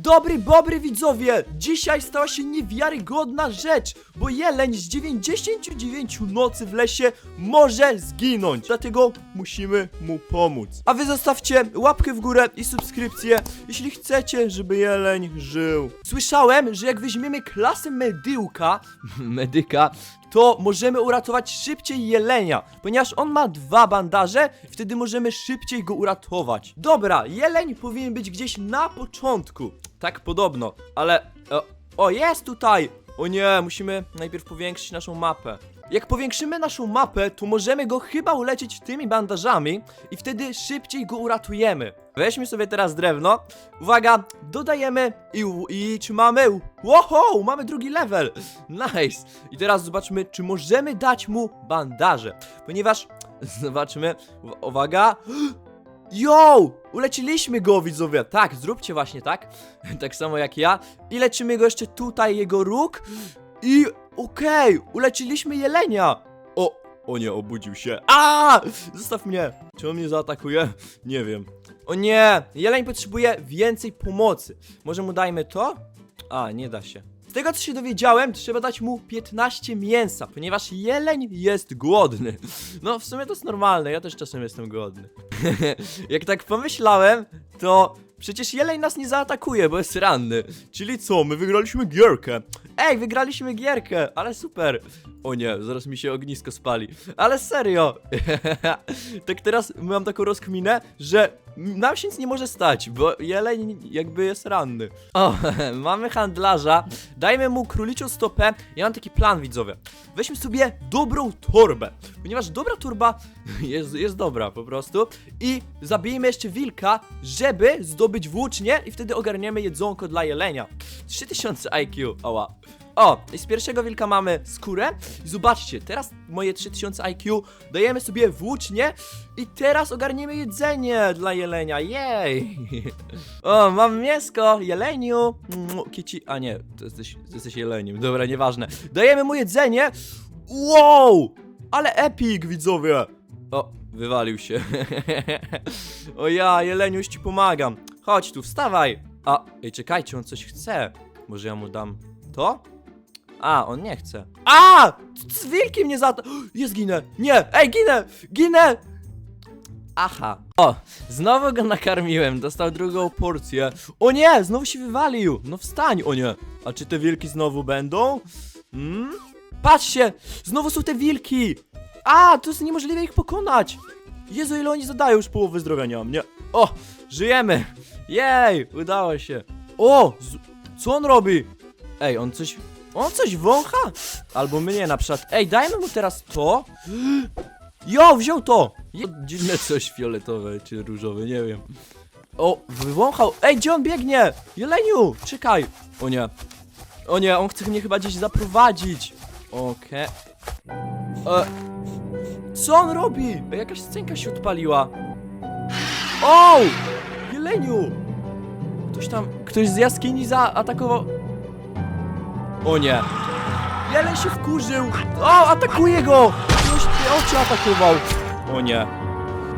Dobry, bobry widzowie! Dzisiaj stała się niewiarygodna rzecz, bo jeleń z 99 nocy w lesie może zginąć. Dlatego musimy mu pomóc. A wy zostawcie łapkę w górę i subskrypcję, jeśli chcecie, żeby jeleń żył. Słyszałem, że jak weźmiemy klasę medyłka, medyka, to możemy uratować szybciej jelenia, ponieważ on ma dwa bandaże, wtedy możemy szybciej go uratować. Dobra, jeleń powinien być gdzieś na początku. Tak podobno, ale... O, o jest tutaj! O nie, musimy najpierw powiększyć naszą mapę. Jak powiększymy naszą mapę, to możemy go chyba uleczyć tymi bandażami i wtedy szybciej go uratujemy. Weźmy sobie teraz drewno. Uwaga, dodajemy i, i czy mamy? Wow, mamy drugi level. Nice. I teraz zobaczmy, czy możemy dać mu bandaże. Ponieważ, zobaczmy, uwaga. Yo! Uleciliśmy go, widzowie. Tak, zróbcie właśnie tak. tak samo jak ja. I leczymy go jeszcze tutaj, jego róg. I okej, uleciliśmy jelenia. O, o nie, obudził się. A! Zostaw mnie. Czy on mnie zaatakuje? Nie wiem. O nie, jeleń potrzebuje więcej pomocy. Może mu dajmy to? A, nie da się. Z tego co się dowiedziałem, trzeba dać mu 15 mięsa, ponieważ jeleń jest głodny. No, w sumie to jest normalne, ja też czasem jestem głodny. Jak tak pomyślałem, to przecież jeleń nas nie zaatakuje, bo jest ranny. Czyli co, my wygraliśmy gierkę. Ej, wygraliśmy gierkę, ale super. O nie, zaraz mi się ognisko spali. Ale serio. tak teraz mam taką rozkminę, że nam się nic nie może stać, bo jeleń jakby jest ranny. O, mamy handlarza. Dajmy mu króliczą stopę. Ja mam taki plan, widzowie. Weźmy sobie dobrą torbę, ponieważ dobra torba jest, jest dobra po prostu. I zabijmy jeszcze wilka, żeby zdobyć włócznie i wtedy ogarniemy jedzonko dla jelenia. 3000 IQ, oła. O, z pierwszego wilka mamy skórę. Zobaczcie, teraz moje 3000 IQ dajemy sobie włócznie i teraz ogarniemy jedzenie dla jelenia. Jej! O, mam mięsko, jeleniu. Kici, a nie, to jesteś, to jesteś jeleniem. Dobra, nieważne. Dajemy mu jedzenie. Wow! Ale epic, widzowie! O, wywalił się. o ja, jeleniu, już ci pomagam. Chodź tu, wstawaj. A, ej, czekajcie, on coś chce. Może ja mu dam to? A, on nie chce. A! Z wilkiem mnie za to. Jest ginę! Nie! Ej, ginę! Ginę! Aha. O, znowu go nakarmiłem, dostał drugą porcję. O nie, znowu się wywalił. No wstań, o nie. A czy te wilki znowu będą? Hmm? Patrzcie, znowu są te wilki. A, to jest niemożliwe ich pokonać. Jezu, ile oni zadają już połowy zdrowia nie? O, żyjemy. Jej, udało się. O, co on robi? Ej, on coś, on coś wącha? Albo mnie na przykład. Ej, dajmy mu teraz to. Jo, wziął to! Je- Dziwne coś fioletowe czy różowe, nie wiem. O, wywąchał. Ej, gdzie on biegnie? Jeleniu, czekaj. O nie. O nie, on chce mnie chyba gdzieś zaprowadzić. Okej. E, co on robi? Ej, Jakaś scenka się odpaliła. O! Jeleniu! Ktoś tam, ktoś z jaskini zaatakował. O nie. Jeleń się wkurzył! O, atakuje go! Ktoś mnie oczy atakował! O nie.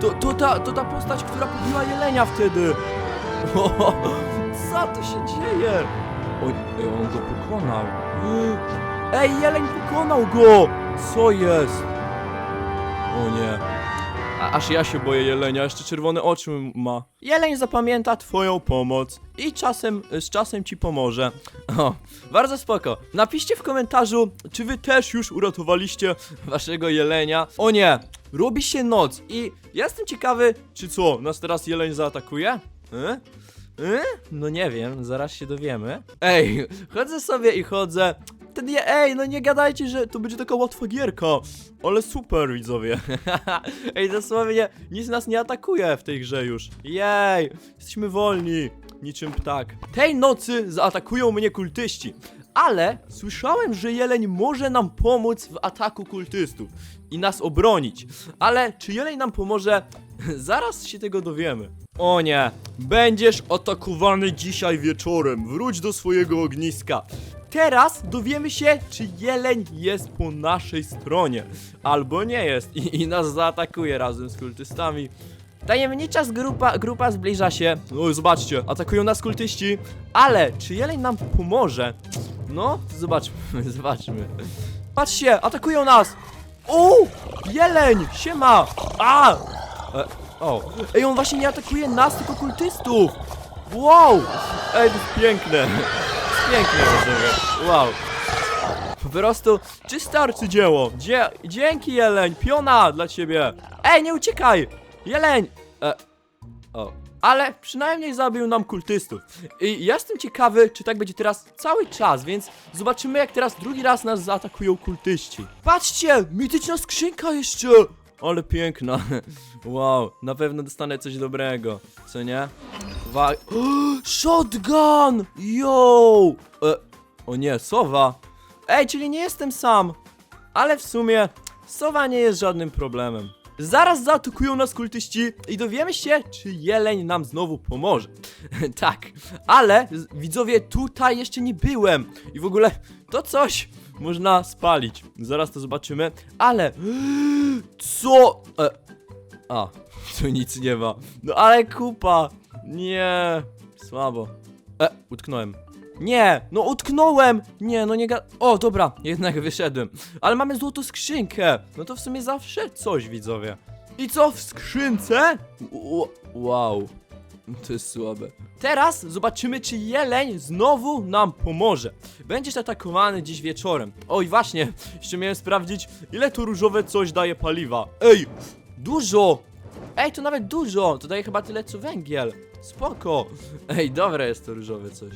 To, to, ta, to ta postać, która pobiła jelenia wtedy! O, co tu się dzieje? Oj, ej, on go pokonał. Ej, jeleń pokonał go! Co jest? O nie. A, aż ja się boję jelenia, jeszcze czerwone oczy ma. Jeleń zapamięta twoją pomoc i czasem, z czasem ci pomoże. O, bardzo spoko. Napiszcie w komentarzu, czy wy też już uratowaliście waszego jelenia. O nie, robi się noc i jestem ciekawy, czy co, nas teraz jeleń zaatakuje? E? E? No nie wiem, zaraz się dowiemy. Ej, chodzę sobie i chodzę. Ten je, ej, no nie gadajcie, że to będzie taka łatwa gierka. Ale super, widzowie. ej, dosłownie nic nas nie atakuje w tej grze już. Jej, jesteśmy wolni. Niczym ptak. Tej nocy zaatakują mnie kultyści. Ale słyszałem, że jeleń może nam pomóc w ataku kultystów i nas obronić. Ale czy jeleń nam pomoże? Zaraz się tego dowiemy. O nie, będziesz atakowany dzisiaj wieczorem. Wróć do swojego ogniska. Teraz dowiemy się, czy jeleń jest po naszej stronie. Albo nie jest i, i nas zaatakuje razem z kultystami. Tajemnicza grupa, grupa zbliża się. No zobaczcie, atakują nas kultyści. Ale czy jeleń nam pomoże? No, zobaczmy, zobaczmy. Patrzcie, atakują nas! O! Jeleń! Siema! A! E, o. Ej, on właśnie nie atakuje nas, tylko kultystów! Wow! Ej, to jest piękne! Piękne, widzowie. Wow. Po prostu czyste arcydzieło. Dzie dzięki, Jeleń! Piona dla ciebie! Ej, nie uciekaj! Jeleń! E o. Ale przynajmniej zabił nam kultystów. I ja jestem ciekawy, czy tak będzie teraz cały czas, więc zobaczymy, jak teraz drugi raz nas zaatakują kultyści. Patrzcie! Mityczna skrzynka jeszcze! Ale piękna. Wow, na pewno dostanę coś dobrego. Co nie? Shotgun! Yo! E o nie, sowa. Ej, czyli nie jestem sam. Ale w sumie sowa nie jest żadnym problemem. Zaraz zaatakują nas kultyści i dowiemy się, czy jeleń nam znowu pomoże. tak, ale widzowie, tutaj jeszcze nie byłem. I w ogóle to coś można spalić. Zaraz to zobaczymy, ale. Co? E, a, tu nic nie ma. No ale kupa. Nie, słabo. E, utknąłem. Nie, no utknąłem! Nie, no nie ga... O, dobra, jednak wyszedłem. Ale mamy złotą skrzynkę. No to w sumie zawsze coś, widzowie. I co w skrzynce? Ł- Wow, to jest słabe. Teraz zobaczymy, czy jeleń znowu nam pomoże. Będziesz atakowany dziś wieczorem. Oj, właśnie, jeszcze miałem sprawdzić, ile to różowe coś daje paliwa. Ej, dużo! Ej, to nawet dużo! To daje chyba tyle co węgiel. Spoko. Ej, dobre jest to różowe coś.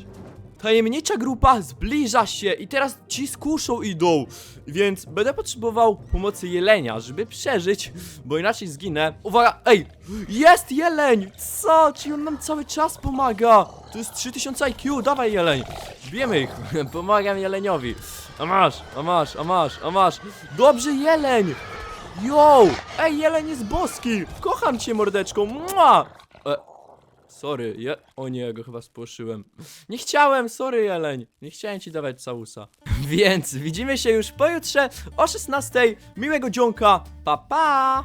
Tajemnicza grupa zbliża się i teraz ci z kuszą idą, więc będę potrzebował pomocy jelenia, żeby przeżyć, bo inaczej zginę. Uwaga, ej, jest jeleń! Co? Czy on nam cały czas pomaga? To jest 3000 IQ, dawaj jeleń. Bijemy ich, pomagam jeleniowi. A masz, a masz, a masz, a masz. Dobrze, jeleń! Yo! Ej, jeleń jest boski! Kocham cię, mordeczko! Mua! E, Sorry, je... O nie, go chyba spłoszyłem. Nie chciałem, sorry jeleń. Nie chciałem ci dawać całusa. Więc widzimy się już pojutrze o 16. Miłego dzionka. Pa pa!